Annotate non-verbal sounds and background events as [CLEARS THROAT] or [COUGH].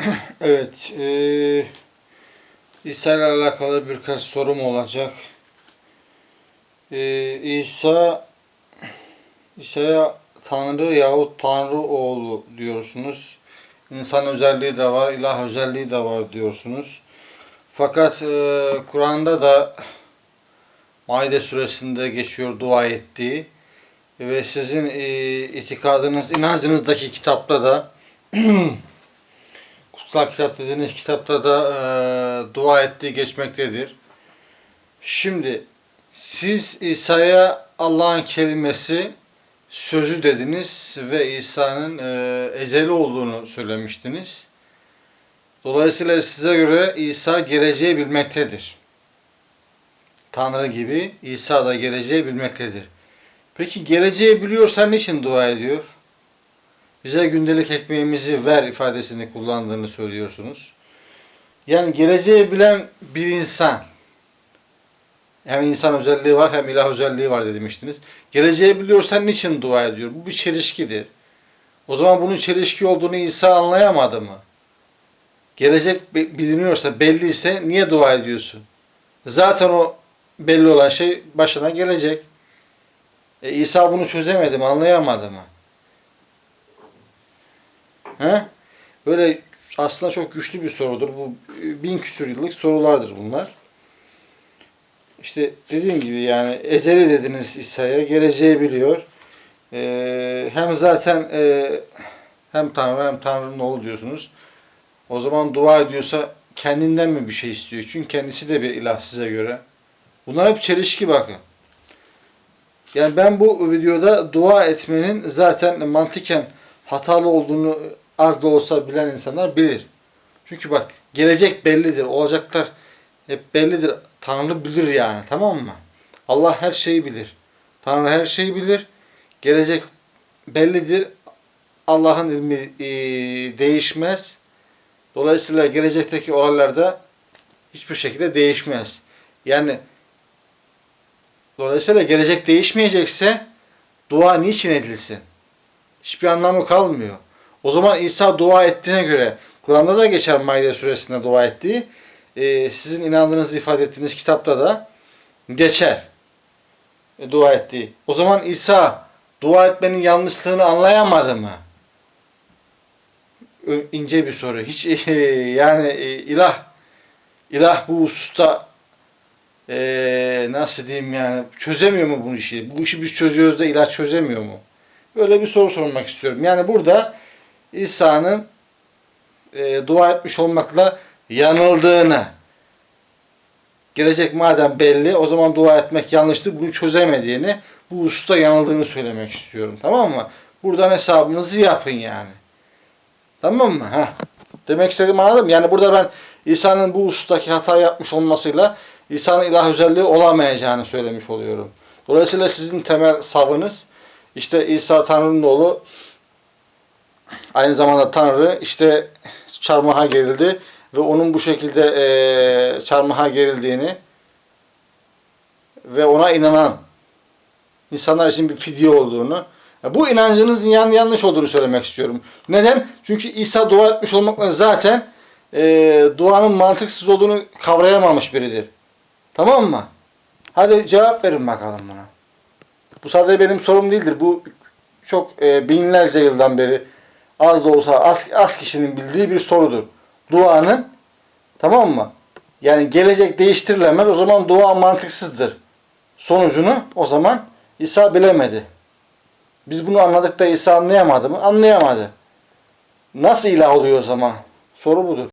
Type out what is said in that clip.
[CLEARS THROAT] Evet, eee İsa ile alakalı birkaç sorum olacak. Eee İsa İsa'ya Tanrı yahut Tanrı oğlu diyorsunuz. İnsan özelliği de var, ilah özelliği de var diyorsunuz. Fakat eee, Kur'an'da da Maide suresinde geçiyor dua ettiği ve sizin eee, itikadınız, inancınızdaki kitapta da [CLEARS THROAT] kutsal kitap dediğiniz kitapta da eee, dua ettiği geçmektedir. Şimdi siz İsa'ya Allah'ın kelimesi sözü dediniz ve İsa'nın eee, ezeli olduğunu söylemiştiniz. Dolayısıyla size göre İsa geleceği bilmektedir. Tanrı gibi İsa da geleceği bilmektedir. Peki geleceği biliyorsa niçin dua ediyor? Bize gündelik ekmeğimizi ver ifadesini kullandığını söylüyorsunuz. Yani geleceği bilen bir insan hem insan özelliği var hem ilah özelliği var demiştiniz. Geleceği biliyorsa niçin dua ediyor? Bu bir çelişkidir. O zaman bunun çelişki olduğunu İsa anlayamadı mı? Gelecek bi- biliniyorsa, belliyse niye dua ediyorsun? Zaten o belli olan şey başına gelecek. E, İsa bunu çözemedi mi, anlayamadı mı? He? Böyle aslında çok güçlü bir sorudur. Bu e, bin küsur yıllık sorulardır bunlar. İşte dediğim gibi yani ezeli dediniz İsa'ya, geleceği biliyor. Ee, hem zaten e, hem Tanrı hem Tanrı'nın oğlu diyorsunuz. O zaman dua ediyorsa kendinden mi bir şey istiyor? Çünkü kendisi de bir ilah size göre. Bunlar hep çelişki bakın. Yani ben bu videoda dua etmenin zaten mantıken hatalı olduğunu az da olsa bilen insanlar bilir. Çünkü bak gelecek bellidir, olacaklar hep bellidir. Tanrı bilir yani tamam mı? Allah her şeyi bilir. Tanrı her şeyi bilir. Gelecek bellidir. Allah'ın ilmi e, değişmez. Dolayısıyla gelecekteki olaylarda hiçbir şekilde değişmez. Yani dolayısıyla gelecek değişmeyecekse dua niçin edilsin? Hiçbir anlamı kalmıyor. O zaman İsa dua ettiğine göre Kur'an'da da geçer Maide suresinde dua ettiği e, sizin inandığınızı ifade ettiğiniz kitapta da geçer. E, dua ettiği. O zaman İsa dua etmenin yanlışlığını anlayamadı mı? İnce bir soru. Hiç e, yani e, ilah ilah bu hususta e, nasıl diyeyim yani çözemiyor mu bu işi? Bu işi biz çözüyoruz da ilah çözemiyor mu? Böyle bir soru sormak istiyorum. Yani burada İsa'nın e, dua etmiş olmakla yanıldığını gelecek madem belli o zaman dua etmek yanlıştır bunu çözemediğini bu usta yanıldığını söylemek istiyorum tamam mı? Buradan hesabınızı yapın yani. Tamam mı? Heh. Demek istediğimi anladın mı? Yani burada ben İsa'nın bu ustaki hata yapmış olmasıyla İsa'nın ilah özelliği olamayacağını söylemiş oluyorum. Dolayısıyla sizin temel savınız işte İsa Tanrı'nın oğlu aynı zamanda Tanrı işte çarmıha gerildi ve onun bu şekilde e, çarmıha gerildiğini ve ona inanan insanlar için bir fidye olduğunu ya bu inancınızın yan, yanlış olduğunu söylemek istiyorum. Neden? Çünkü İsa dua etmiş olmakla zaten e, duanın mantıksız olduğunu kavrayamamış biridir. Tamam mı? Hadi cevap verin bakalım buna. Bu sadece benim sorum değildir. Bu çok e, binlerce yıldan beri az da olsa az, az kişinin bildiği bir sorudur. Duanın tamam mı? Yani gelecek değiştirilemez. O zaman dua mantıksızdır. Sonucunu o zaman İsa bilemedi. Biz bunu anladık da İsa anlayamadı mı? Anlayamadı. Nasıl ilah oluyor o zaman? Soru budur.